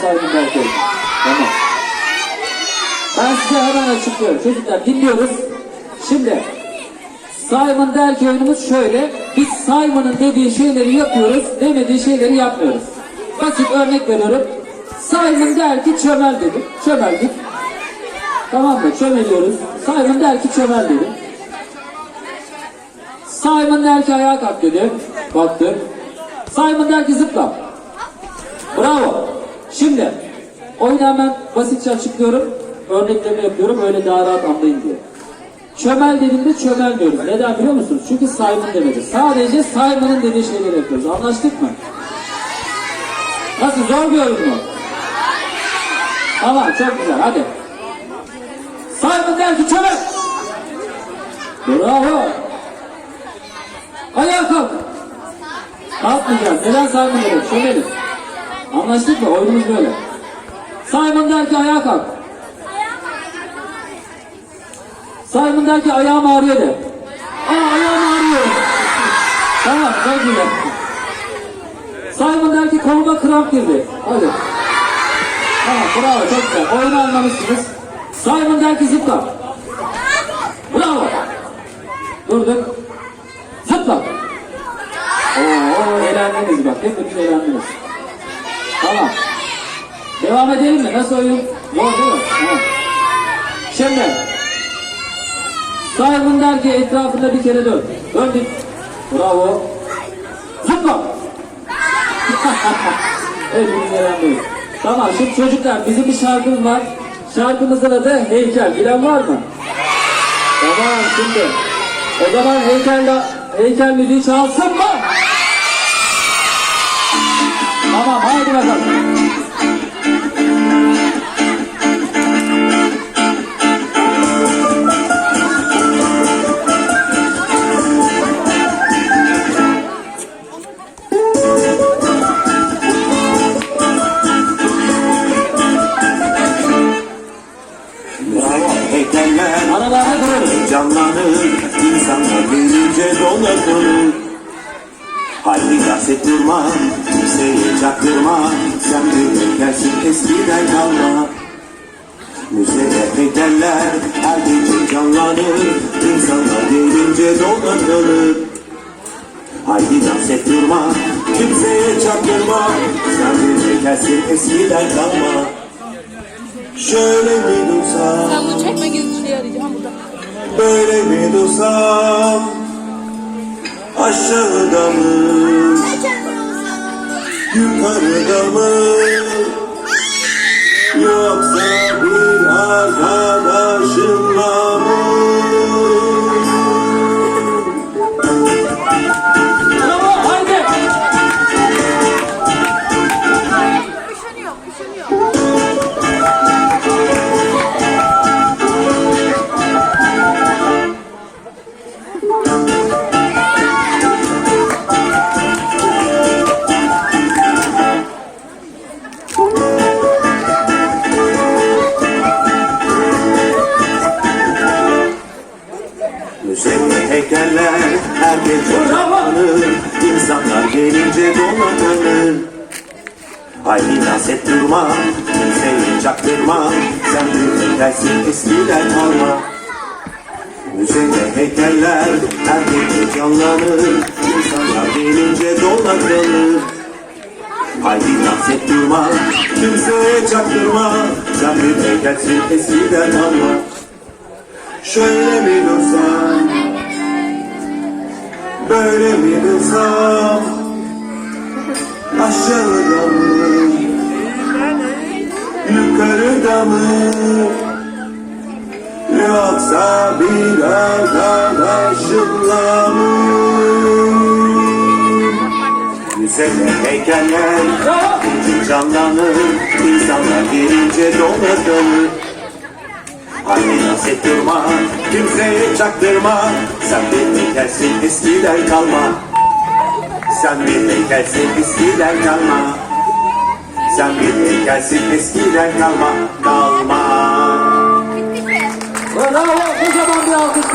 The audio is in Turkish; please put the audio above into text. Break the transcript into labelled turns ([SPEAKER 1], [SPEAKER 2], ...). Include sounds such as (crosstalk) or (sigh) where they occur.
[SPEAKER 1] Simon Berk'e. Tamam. Ben size hemen açıklıyorum. Çocuklar dinliyoruz. Şimdi Simon der ki oyunumuz şöyle. Biz Simon'ın dediği şeyleri yapıyoruz, demediği şeyleri yapmıyoruz. Basit örnek veriyorum. Simon der ki çömel dedim. Çömeldik. Tamam mı? Çömeliyoruz. Simon der ki çömel dedim. Simon der ki ayağa kalk dedi. Kalktı. Simon der ki zıpla. Bravo. Şimdi oyunu hemen basitçe açıklıyorum. Örneklerini yapıyorum öyle daha rahat anlayın diye. Çömel dediğimde çömelmiyoruz. Neden biliyor musunuz? Çünkü Simon demedi. Sadece Simon'ın dediği şeyleri yapıyoruz. Anlaştık mı? Nasıl zor bir oyun mu? Tamam çok güzel hadi. Simon der ki çömel. Bravo. Ayağa kalk. Kalkmayacağız. Neden Simon dedik? Çömelim. Anlaştık mı? Oyunumuz böyle. Simon der ki ayağa kalk. Simon der ki ayağım ağrıyor de. Aa ayağım ağrıyor. tamam çok güzel. Simon der ki koluma kramp girdi. Hadi. Tamam bravo çok güzel. Oyunu anlamışsınız. Simon der ki zıpla. Bravo. Durduk. Zıpla. Oo eğlendiniz bak. Hepiniz eğlendiniz. Tamam. Devam edelim mi? Nasıl oyun? Yok değil mi? Tamam. Şimdi Simon der ki etrafında bir kere dön. Döndük. Bravo. Zıpla. (laughs) Hepiniz eğlendiniz. Tamam şimdi çocuklar bizim bir şarkımız var. Şarkımızın adı Heykel. Bilen var mı? Tamam şimdi. O zaman heykel, heykel müziği çalsın mı? Tamam haydi bakalım. Aralarda duruyoruz.
[SPEAKER 2] canlanır, insanlar gelince donatılır. Haydi gaz et durma, kimseye çaktırma, sen bir heykelsin eskiden kalma. Müzede heykeller her gece canlanır, insanlar gelince donatılır. Haydi dans et durma, kimseye çaktırma, sen bir heykelsin eskiden kalma. Şöyle bir dursam,
[SPEAKER 3] Ben bunu çekme gibi bir şey arayacağım burada.
[SPEAKER 2] Böyle mi dursam Yukarıda
[SPEAKER 1] Haydi
[SPEAKER 2] dans durma Kimseyi çaktırma Sen bir heykelsin eskiden kalma Müzeyyen heykeller her gece canlanır. İnsanlar gelince donatılır Haydi dans durma Kimseye çaktırma Sen bir heykelsin eskiden kalma Şöyle mi dursam Böyle mi dursam Aşağıda mı Yukarıda mı Yoksa bir arkadaşımla mı Müzede heykeller? Canlanır İnsanlar gelince donatılır Haydi et durma, kimseye çaktırma. Sen bir heykelsin eskiden kalma. Sen bir heykelsin eskiden kalma Sen bir heykelsin eskiden kalma Kalma
[SPEAKER 1] Bravo. Kocaman bir alkış.